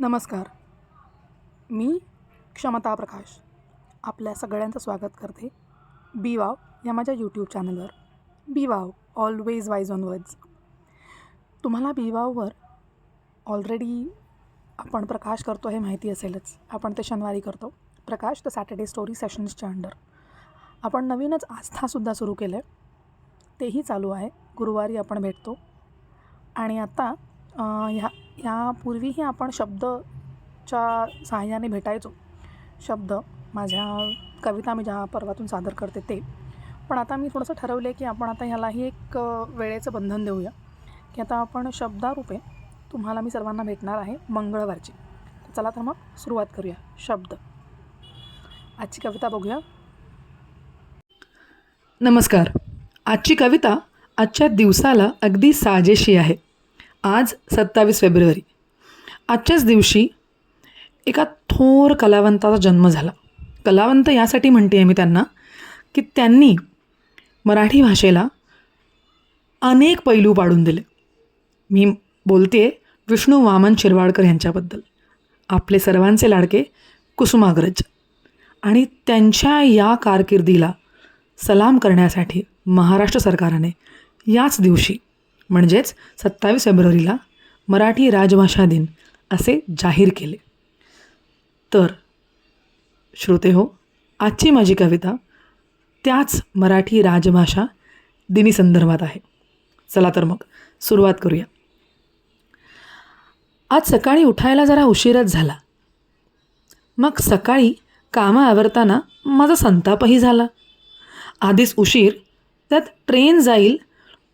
नमस्कार. मी क्षमता प्रकाश आपल्या सगळ्यांचं स्वागत करते. बी वाव या माझ्या यूट्यूब चॅनलवर be wow always wise on words तुम्हाला बी वाववर ऑलरेडी आपण प्रकाश करतो हे माहिती असेलच. आपण ते शनिवारी करतो. प्रकाश द सॅटर्डे स्टोरी सेशन्सच्या अंडर. आपण नवीनच आस्थासुद्धा सुरू केलं आहे तेही चालू आहे. गुरुवारी आपण भेटतो. आणि आता ह्या यापूर्वीही आपण शब्दच्या सहाय्याने भेटायचो. शब्द माझ्या कविता मी ज्या पर्वातून सादर करते ते. पण आता मी थोडंसं ठरवलं आहे की आपण आता ह्यालाही एक वेळेचं बंधन देऊया. की आता आपण शब्दारूपे तुम्हाला मी सर्वांना भेटणार आहे मंगळवारची. चला तर मग सुरुवात करूया. शब्द. आजची कविता बघूया. नमस्कार. आजची कविता आजच्या दिवसाला अगदी साजेशी आहे. आज सत्तावीस फेब्रुवारी. आजच्याच दिवशी एका थोर कलावंताचा जन्म झाला. कलावंत यासाठी म्हणते आहे मी त्यांना की त्यांनी मराठी भाषेला अनेक पैलू पाडून दिले. मी बोलते विष्णू वामन शिरवाडकर यांच्याबद्दल. आपले सर्वांचे लाडके कुसुमाग्रज. आणि त्यांच्या या कारकिर्दीला सलाम करण्यासाठी महाराष्ट्र सरकारने याच दिवशी म्हणजेच सत्तावीस फेब्रुवारीला मराठी राजभाषा दिन असे जाहीर केले. तर श्रोते हो आजची माझी कविता त्याच मराठी राजभाषा दिनी संदर्भात आहे. चला तर मग सुरुवात करूया. आज सकाळी उठायला जरा उशीरच झाला. मग सकाळी कामं आवरताना माझा संतापही झाला. आधीच उशीर त्यात ट्रेन जाईल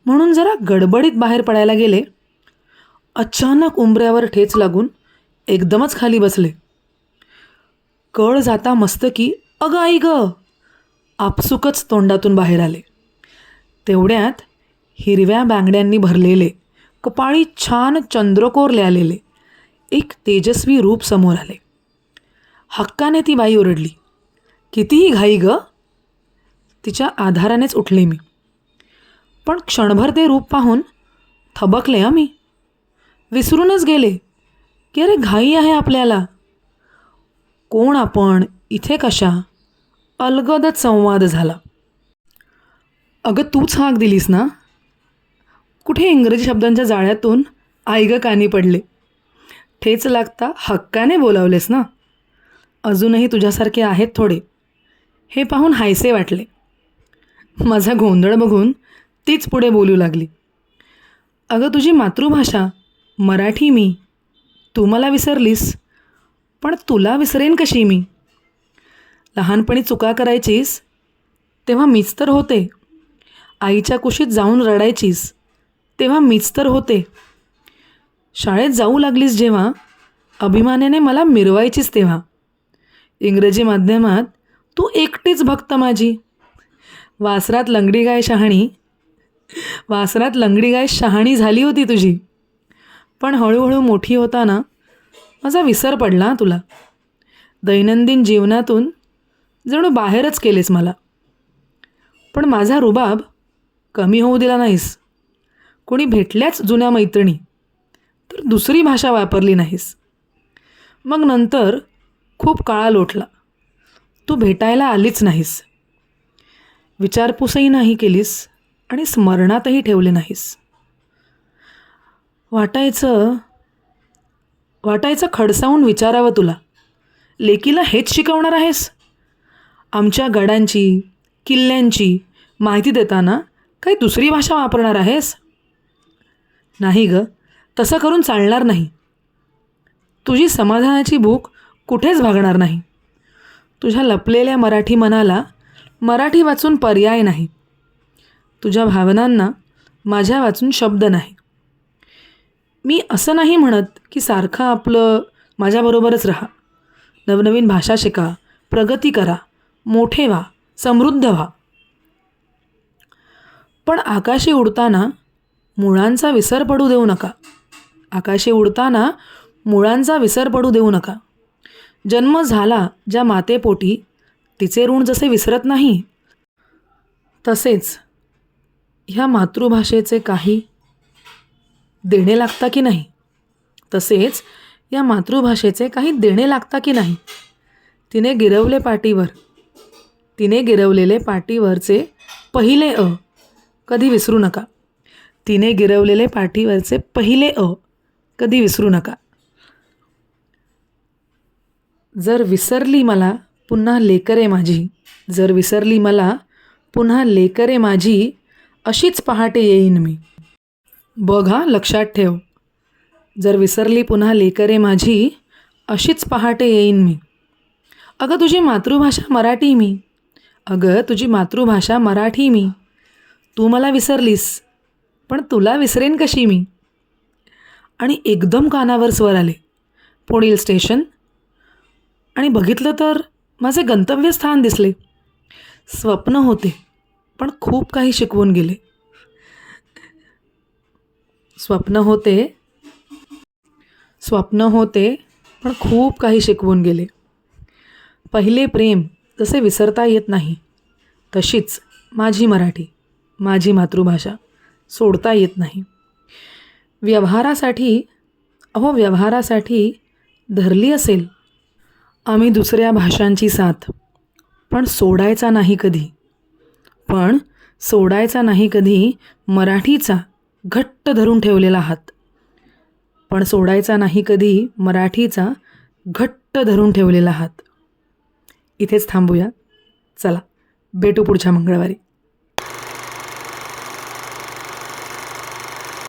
म्हणून जरा गडबडीत बाहेर पडायला गेले. अचानक उंबऱ्यावर ठेच लागून एकदमच खाली बसले. कळ जाता मस्तकी अगं आई ग! आपसुकच तोंडातून बाहेर आले. तेवढ्यात हिरव्या बांगड्यांनी भरलेले कपाळी छान चंद्रकोर आलेले एक तेजस्वी रूप समोर आले. हक्काने ती बाई ओरडली कितीही घाई ग. तिच्या आधारानेच उठले मी. पण क्षणभर ते रूप पाहून थबकले हं मी. विसरूनच गेले. की अरे घाई आहे आपल्याला. कोण आपण इथे कशा? अलगदच संवाद झाला. अगं तूच हाक दिलीस ना? कुठे इंग्रजी शब्दांच्या जाळ्यातून आईगं कानी पडले? ठेच लागता हक्काने बोलावलेस ना? अजूनही तुझ्यासारखे आहेत थोडे. हे पाहून हायसे वाटले. माझा गोंधळ बघून तीच पुढे बोलू लागली. अगं तुझी मातृभाषा मराठी मी. तू मला विसरलीस पण तुला विसरेन कशी मी? लहानपणी चुका करायचीस तेव्हा मीच तर होते. आईच्या कुशीत जाऊन रडायचीस तेव्हा मीच तर होते. शाळेत जाऊ लागलीस जेव्हा अभिमानाने मला मिरवायचीस तेव्हा. इंग्रजी माध्यमात तू एकटीच भक्त माझी. वासरात लंगडी गाय शहाणी वासरात लंगडी गाय शहाणी झाली होती तुझी. पण हळूहळू मोठी होताना माझा विसर पडला तुला. दैनंदिन जीवनातून जणू बाहेरच केलेस मला. पण माझा रुबाब कमी होऊ दिला नाहीस. कोणी भेटल्याच जुन्या मैत्रिणी तर दुसरी भाषा वापरली नाहीस. मग नंतर खूप काळा लोटला. तू भेटायला आलीच नाहीस. विचारपूसही नाही केलीस. आणि स्मरणातही ठेवले नाहीस. वाटायचं वाटायचं खडसावून विचारावं तुला. लेकीला हेच शिकवणार आहेस? आमच्या गडांची किल्ल्यांची माहिती देताना काही दुसरी भाषा वापरणार आहेस? नाही ग तसं करून चालणार नाही. तुझी समाधानाची भूक कुठेच भागणार नाही. तुझ्या लपलेल्या मराठी मनाला मराठी वाचून पर्याय नाही. तुझ्या भावनांना माझ्या वाचून शब्द नाही. मी असं नाही म्हणत की सारखं आपलं माझ्याबरोबरच राहा. नवनवीन भाषा शिका प्रगती करा मोठे व्हा समृद्ध व्हा. पण आकाशी उडताना मुळांचा विसर पडू देऊ नका. आकाशी उडताना मुळांचा विसर पडू देऊ नका. जन्म झाला ज्या मातेपोटी तिचे ऋण जसे विसरत नाही तसेच ह्या मातृभाषेचे काही देणे लागता की नाही? तसेच या मातृभाषेचे काही देणे लागता की नाही? तिने गिरवले पाटीवर तिने गिरवलेले पाटीवरचे पहिले अ कधी विसरू नका. तिने गिरवलेले पाठीवरचे पहिले अ कधी विसरू नका. जर विसरली मला पुन्हा लेकरे माझी जर विसरली मला पुन्हा लेकरे माझी अशीच पहाटे येईन मी. बघ हा लक्षात ठेव. जर विसरली पुन्हा लेकरे माझी अशीच पहाटे येईन मी. अगं तुझी मातृभाषा मराठी मी. अगं तुझी मातृभाषा मराठी मी. तू मला विसरलीस पण तुला विसरेन कशी मी? आणि एकदम कानावर स्वर आले. पुढील स्टेशन. आणि बघितलं तर माझे गंतव्यस्थान दिसले. स्वप्न होते. पण खूप काही शिकवून गेले. स्वप्न होते. स्वप्न होते पण खूप काही शिकवून गेले. पहिले प्रेम जसे विसरता येत नाही तशीच माझी मराठी माझी मातृभाषा सोडता येत नाही. व्यवहारासाठी अहो व्यवहारासाठी धरली असेल. आम्ही दुसऱ्या भाषांची साथ पण सोडायचा नाही कधी. पण सोडायचा नाही कधी मराठीचा घट्ट धरून ठेवलेला हात. पण सोडायचा नाही कधी मराठीचा घट्ट धरून ठेवलेला हात. इथेच थांबूया. चला भेटू पुढच्या मंगळवारी.